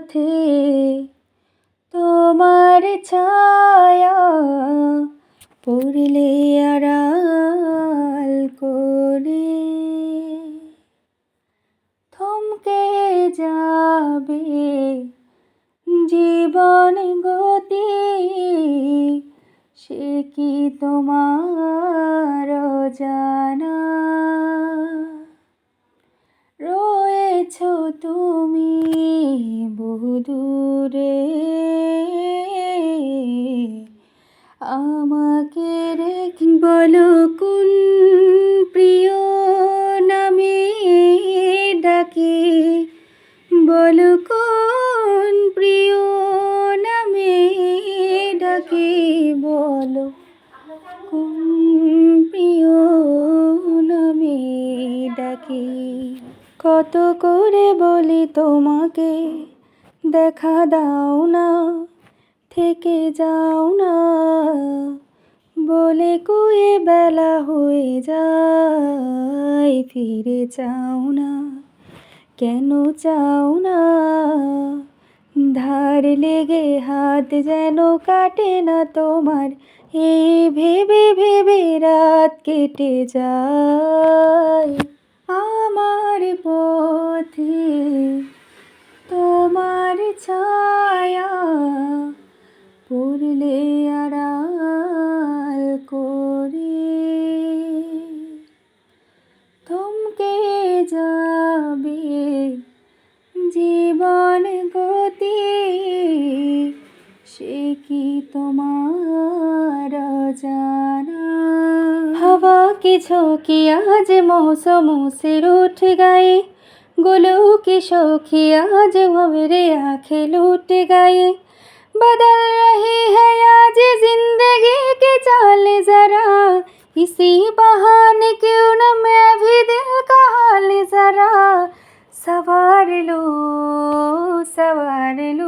পথে তোমার ছায়া পড়লে আড়াল করে থমকে যাবে জীবন গতি সে কি তোমার জানা বহুদূরে আমাকে রেখে বলো, কোন প্রিয় নামে ডাকে? বলো, কোন প্রিয় নামে ডাকে? বলো, কোন প্রিয় নামে ডাকে? কত করে বলি তোমাকে? দেখা দাও না, থেকে যাও না। বলে কুয়ে বেলা হয়ে যায়, ফিরে চাও না। কেন চাও না? ধার লেগে হাত যেন কাটে না তোমার, এই ভেবে ভেবে রাত কেটে যায়। हवा की झोंकी आज मौसम से रूठ गए गुलू की शोखी आज वो मेरे आँखें लूट गए बदल रही है आज ज़िंदगी के चाल जरा। इसी बहाने क्यों न मैं भी दिल का हाल जरा। सवार लो सवार लो।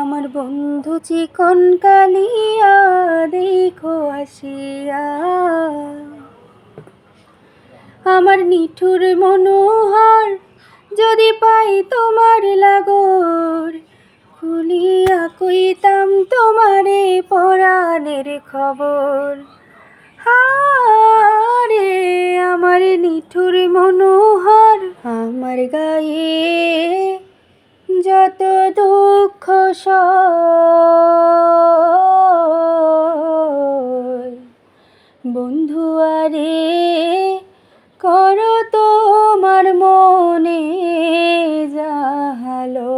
আমার বন্ধু চিকন কালিয়া, দেখো আসিয়া। আমার নিঠুর মনোহর, যদি পাই তোমার লাগর, খুলিয়া কইতাম তোমারে পরাণের খবর। হারে আমার নিঠুর মনোহর, আমার গায়ে যত দুঃখ বন্ধু আরে কর তোমার মনে জাহালো